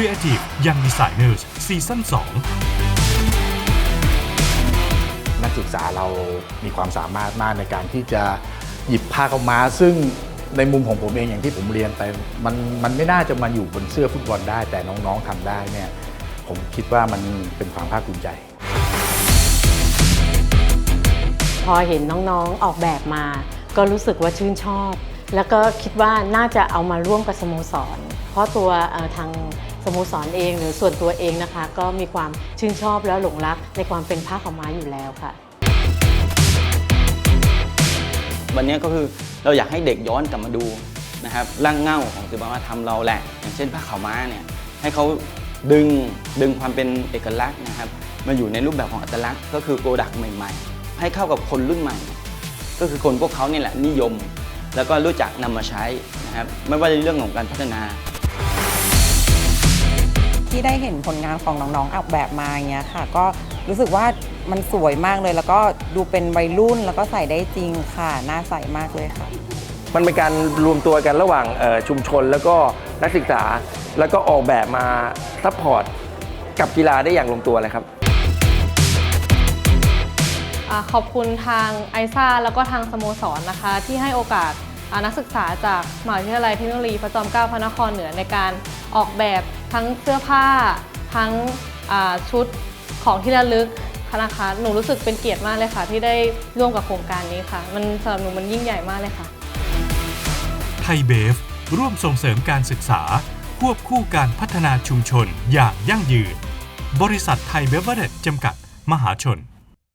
Creative Young Designers ซีซั่น2นักศึกษาเรามีความสามารถมากในการที่จะหยิบผ้าขาวม้าซึ่งในมุมของผมเองอย่างที่ผมเรียนไปมันมันไม่น่าจะมาอยู่บนเสื้อฟุตบอลได้ แต่น้องๆทำได้เนี่ยผมคิดว่ามันเป็นความภาคภูมิใจ พอเห็นน้องๆออกแบบมา ก็รู้สึกว่าชื่นชอบ แล้วก็คิดว่าน่าจะเอามาร่วมกับสโมสร เพราะตัวเอ่อทาง สโมสรเองหรือส่วนตัวเองนะคะ ก็มีความชื่นชอบแล้วหลงรักในความเป็นผ้าขาวม้าอยู่แล้วค่ะ วันนี้ก็คือเราอยากให้เด็กย้อนกลับมาดูนะครับร่างเง่าของศิลปวัฒนธรรมเราแหละ อย่างเช่นผ้าขาวม้าเนี่ยให้เขาดึงดึงความเป็นเอกลักษณ์นะครับมาอยู่ในรูปแบบของอัตลักษณ์ก็คือโปรดักต์ใหม่ ๆ ให้เข้ากับคนรุ่นใหม่ ก็คือคนพวกเขาเนี่ยแหละนิยม แล้วก็รู้จักนำมาใช้นะครับไม่ว่าในเรื่องของการพัฒนา ที่ได้เห็นผลงานของน้องๆออกแบบมาอย่างเงี้ยค่ะ ก็รู้สึกว่ามันสวยมากเลย แล้วก็ดูเป็นวัยรุ่นแล้วก็ใส่ได้จริงค่ะน่าใส่มากเลยค่ะ มันเป็นการรวมตัวกันระหว่างเอ่อชุมชนแล้วก็นักศึกษา แล้วก็ออกแบบมาซัพพอร์ตกับกีฬาได้อย่างลงตัวเลยครับอ่าขอบคุณทางไอซ่าแล้วก็ทางสโมสรนะคะ ที่ให้โอกาสอ่านักศึกษาจากมหาวิทยาลัยเทคโนโลยีพระจอมเกล้าพระนครเหนือในการออกแบบ ทั้งเสื้อผ้า ทั้งชุดของที่ระลึกนะคะหนูรู้สึกเป็นเกียรติมากเลยค่ะ ที่ได้ร่วมกับโครงการนี้ค่ะ มันสำหรับหนูมันยิ่งใหญ่มากเลยค่ะไทยเบฟร่วมส่งเสริมการศึกษา ควบคู่การพัฒนาชุมชนอย่างยั่งยืน บริษัทไทยเบเวอร์เรจจำกัด มหาชน